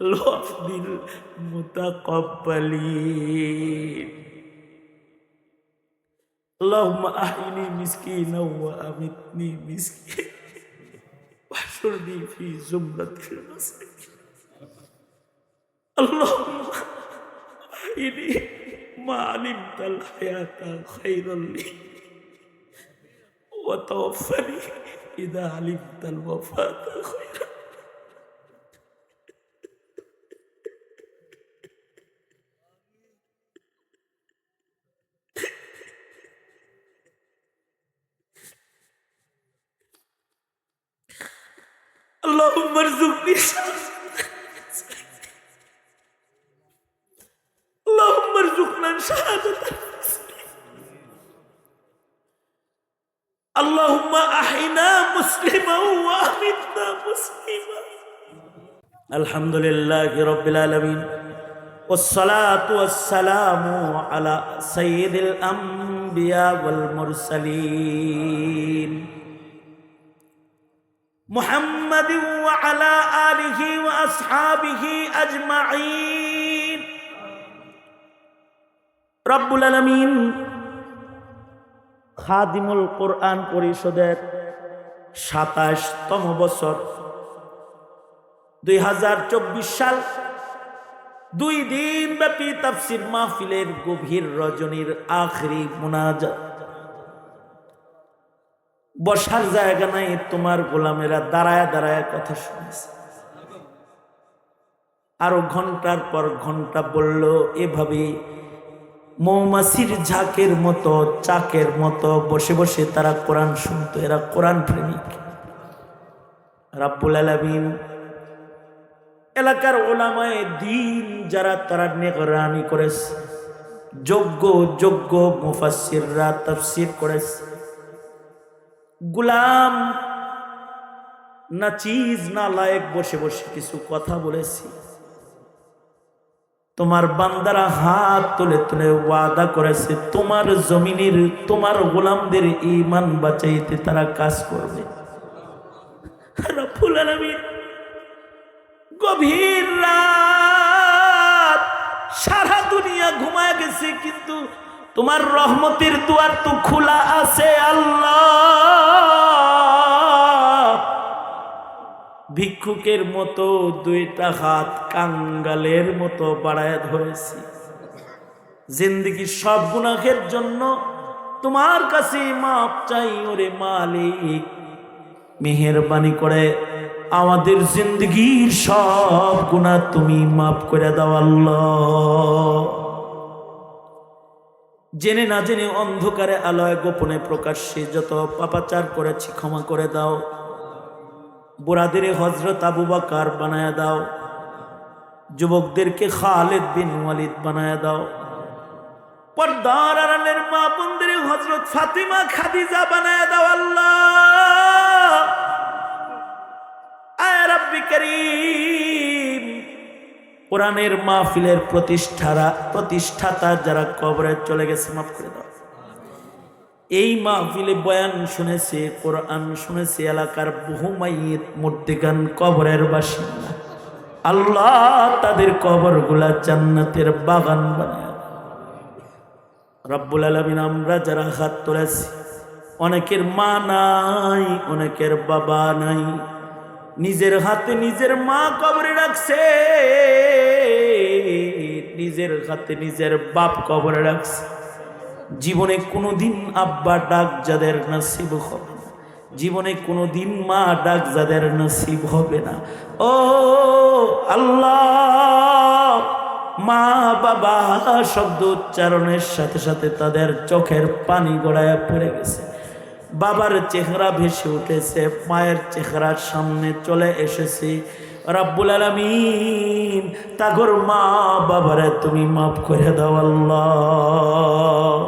الوفد المتقبلين اللهم أحيني مسكينا وأمتني مسكينا واحشرني في زمرة المساكين اللهم أحيني ما علمت الحياة خيرا لي وتوفني إذا علمت الوفاة خيرا اللهم ارزقني اللهم ارزقنا شهادة اللهم أحينا مسلما وأمتنا مسلما الحمد لله رب العالمين والصلاة والسلام على سيد الأنبياء والمرسلين محمد وعلى آله وأصحابه أجمعين رب العالمين খাদিমুল কোরআন পরিষদের সাতাশতম বছর দুই হাজার চব্বিশ সাল দুই দিন ব্যাপী তাফসির মাহফিলের গভীর রজনীর আখরি মোনাজাত বসার জায়গা নাই, তোমার গোলামেরা দাঁড়ায় দাঁড়ায় কথা শুনেছে। আরও ঘণ্টার পর ঘণ্টা বলল এভাবে মৌমাছির ঝাঁকের মতো, চাকের মতো বসে বসে তারা কোরআন শুনতো, এরা কোরআন প্রেমিক। রাব্বুল আলামিন এলাকার ওলামায় দিন যারা তারা নেগরানি করেছে, যোগ্য যোগ্য মুফাসসিররা তাফসীর করেছে। গুলাম, না চিজ, না লায়ক, বসে বসে কিছু কথা বলেছি। তোমার বান্দারা হাত তুলে তুলে ওয়াদা করেছে, তোমার জমিনের, তোমার গোলামদের ইমান বাঁচাইতে তারা কাজ করবে। গভীর রাত সারা দুনিয়া ঘুমায় গেছে, কিন্তু তোমার রহমতের দুয়ার তো খোলা আছে, আল্লাহ। ভিক্ষুকের মতো দুইটা হাত কাঙ্গালের মতো বাড়ায় ধরেছি। জিন্দগির সব গুনাহের জন্য তোমার কাছে মাপ চাই, ওরে মালিক। মেহরবানি করে আমাদের জিন্দগির সব গুণা তুমি মাফ করে দাও, আল্লাহ। জেনে না জেনে অন্ধকারে আলয় গোপনে প্রকাশ্যে যত পাপাচার করেছি, ক্ষমা করে দাও। বোরাদের হজরত আবু বাকার বানায় দাও। যুবকদেরকে খালেদ বিন ওয়ালিদ বানায় দাও। পর্দার আড়ালের মা বন্ধের হজরত ফাতিমা খাদিজা বানায় কোরআনের মাহফিলের প্রতিষ্ঠারা, প্রতিষ্ঠাতা যারা কবরে চলে গেছে, মাফ করে দাও। এই মাহফিলে বয়ান শুনেছে, কোরআন শুনেছে এলাকার বহু মাইয়ের মূর্তিগান কবরের বাসিন্দা। আল্লাহ তাদের কবরগুলা জান্নাতের বাগান বানায় রব্বুল আলমিন, আমরা যারা হাত তুলেছি, অনেকের মা নাই, অনেকের বাবা নাই নিজের হাতে নিজের মা কবরে রাখছে, নিজের হাতে নিজের বাপ কবরে রাখছে। জীবনে কোনোদিন আব্বা ডাক যাদের নসিব হবে না। জীবনে কোনোদিন মা ডাক যাদের নসিব হবে না। ও আল্লাহ, মা বাবা শব্দ উচ্চারণের সাথে সাথে তাদের চোখের পানি গড়ায় পড়ে গেছে। বাবার চেহারা ভেসে উঠেছে, মায়ের চেহারার সামনে চলে এসেছি। রাব্বুল আলামিন, তাগর মা বাবারে তুমি মাফ করে দাও আল্লাহ।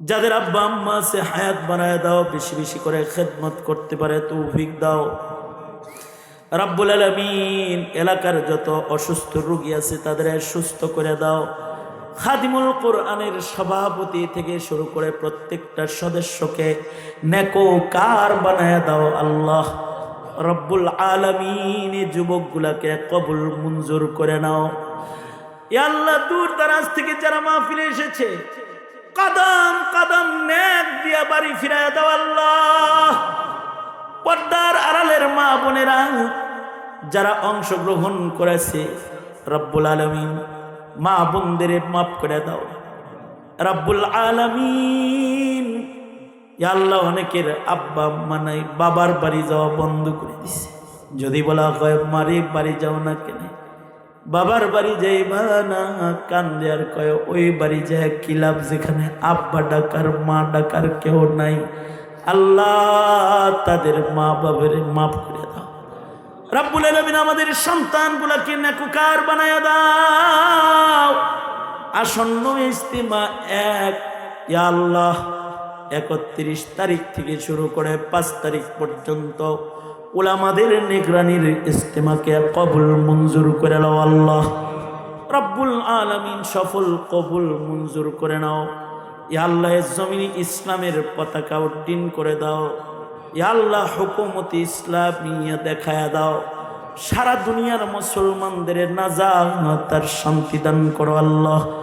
যাদের আব্বা আম্মা সে হায়াত বানায় দাও, বেশি বেশি করে খেদমত করতে পারে, তৌফিক দাও। রাব্বুল আলামিন, এলাকার যত অসুস্থ রুগী আছে তাদের সুস্থ করে দাও। খাদিমুল কোরআনের সভাপতি থেকে শুরু করে প্রত্যেকটা সদস্যকে নেকো কার বানায় দাও আল্লাহ। রব্বুল আলমিন যুবকগুলাকে কবুল মঞ্জুর করে নাও। আল্লাহ দূর দারাজ থেকে যারা মাহফিলে এসেছে, কদম কদম নেক দিয়া বাড়ি ফিরায় দাও আল্লাহ। পর্দার আড়ালের মা বোনেরা যারা অংশগ্রহণ করেছে, রব্বুল আলমিন মা বোনদের মাফ করে দাও। রব্বুল আলমিন আল্লাহ অনেকের আব্বা নাই, বাবার বাড়ি যাওয়া বন্ধ করে দিছে। যদি বলা হয়, মারে বাড়ি যাও না কেন? বাবার বাড়ি যাইবা না? কান্দে আর কয়, ওই বাড়ি যায় কিলাব যেখানে আব্বা ডাকার, মা ডাকার কেউ নাই। আল্লাহ তাদের মা বাবের মাফ করে দাও। রাব্বুল আলামিন আমাদের সন্তানগুলোকে নেকুকার বানায় দাও। আসন্ন ইস্তিমা এক। আল্লাহ, একত্রিশ তারিখ থেকে শুরু করে পাঁচ তারিখ পর্যন্ত ওলামাদের নিগরানির ইস্তেমাকে কবুল মঞ্জুর করে নাও আল্লাহ। রব্বুল আলমিন সফল কবুল মঞ্জুর করে নাও। ইয়া আল্লাহ জমিনি ইসলামের পতাকা উড্ডীন করে দাও। আল্লাহ, হুকুমতি ইসলামিয়া দেখায়া দাও। সারা দুনিয়ার মুসলমানদের নাজা তার শান্তি দান করো আল্লাহ।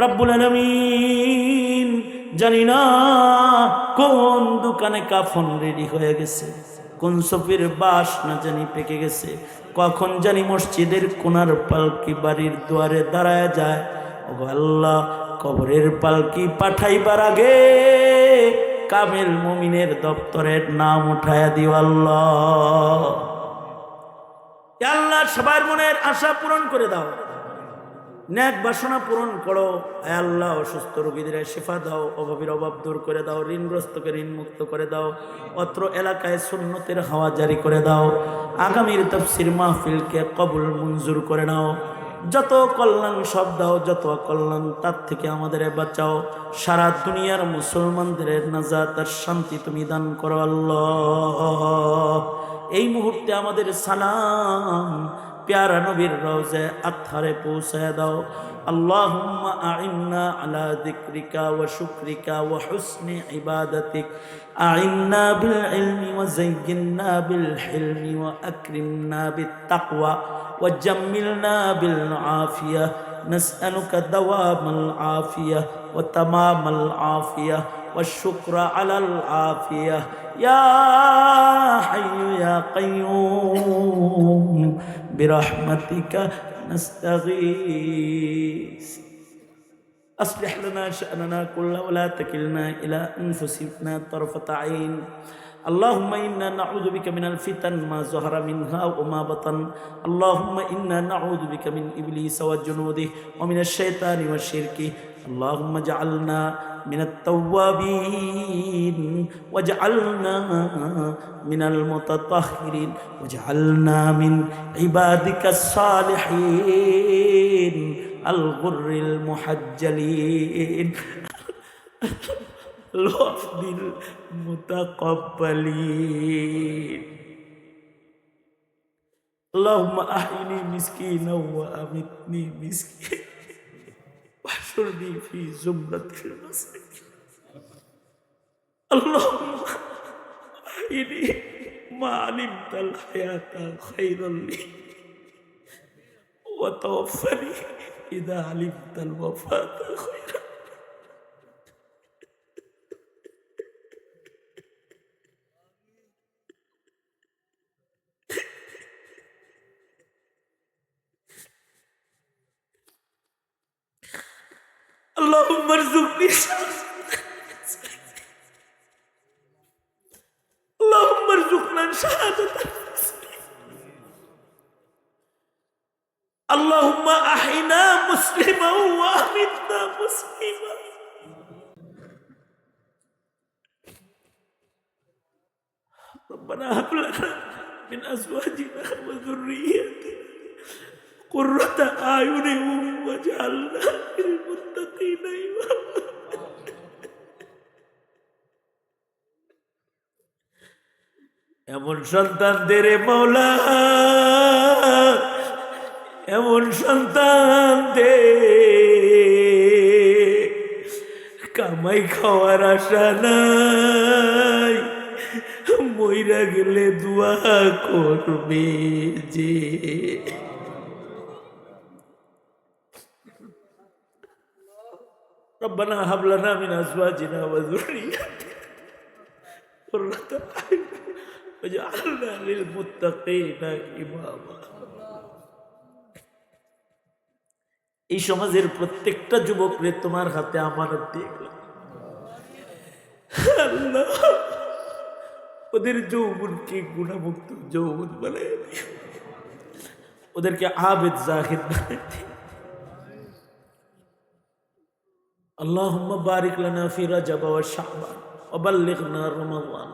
রব্বুল আলমিন। জানি না কোন দোকানে কাফন রেডি হয়ে গেছে, কোন সফির বাস না জানি পেকে গেছে, কখন জানি মসজিদের কোনার পালকি বাড়ির দুয়ারে দাঁড়ায় যায়। ও আল্লাহ, কবরের পালকি পাঠাইবার আগে কামেল মমিনের দপ্তরের নাম উঠায়া দিও আল্লাহ। আল্লাহ সবার মনের আশা পূরণ করে দাও। ন্যাক বাসনা পূরণ করো। আল্লাহ, অসুস্থ রোগীদের শেফা দাও, অভাবের অভাব দূর করে দাও, ঋণগ্রস্তকে ঋণ মুক্ত করে দাও, অত্র এলাকায় সুন্নতের হাওয়া জারি করে দাও, আগামীর তফসির মাহফিলকে কবুল মঞ্জুর করে নাও। যত কল্যাণ সব দাও, যত কল্যাণ তার থেকে আমাদের বাঁচাও। সারা দুনিয়ার মুসলমানদের নাজাত আর শান্তি তুমি দান করো আল্লাহ। এই মুহূর্তে আমাদের সালাম প্যারা নবীর রওজে আত্মারে পৌঁছায় দাও اللهم أعنا على ذكرك وشكرك وحسن عبادتك أعنا بالعلم وزينا بالحلم وأكرمنا بالتقوى وجملنا بالعافية نسألك دوام العافية وتمام العافية والشكر على العافية يا حي يا قيوم برحمتك نستغيث أصلح لنا شأننا كله ولا تكلنا إلى أنفسنا طرفة عين اللهم إنا نعوذ بك من الفتن ما ظهر منها وما بطن اللهم إنا نعوذ بك من إبليس وجنوده ومن الشيطان والشرك اللهم اجعلنا من التوابين واجعلنا من المتطهرين واجعلنا من عبادك الصالحين الغر المحجلين الوفد المتقبلين اللهم أحيني مسكينا وأمتني مسكينا واحشرني في زمرة المساكين اللهم أحيني ما علمت الحياة خيرا لي وتوفني إذا علمت الوفاة خيرا اللهم ارزقني اللهم ارزقنا شهادة اللهم أحينا مسلما وأمتنا مسلما ربنا هب لنا من أزواجنا وذريتنا কুর্রতা আয়ুনে ওয়াজালনা লিল মুত্তাকিনা এমন সন্তানদের মৌলা এমন সন্তান দে কামাই খাওয়ার আশা নাই, মইরা গেলে দোয়া করবে যে রব্বানা হাবলানা মিন আজওয়াজিনা ওয়া যুররিয়াতিনা লিল মুত্তাকিনা ইমামা এই সমাজের প্রত্যেকটা যুবকরে তোমার হাতে আমানত দিয়ে ওদের যৌবনকে গুণামুক্ত যৌবন বানায় ওদেরকে আবেদ জাহির বানায় اللهم بارك لنا في رجب وشعبان وبلغنا رمضان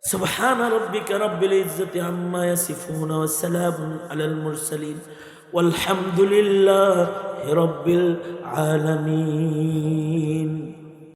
سبحان ربك رب العزة عما يصفون وسلام على المرسلين والحمد لله رب العالمين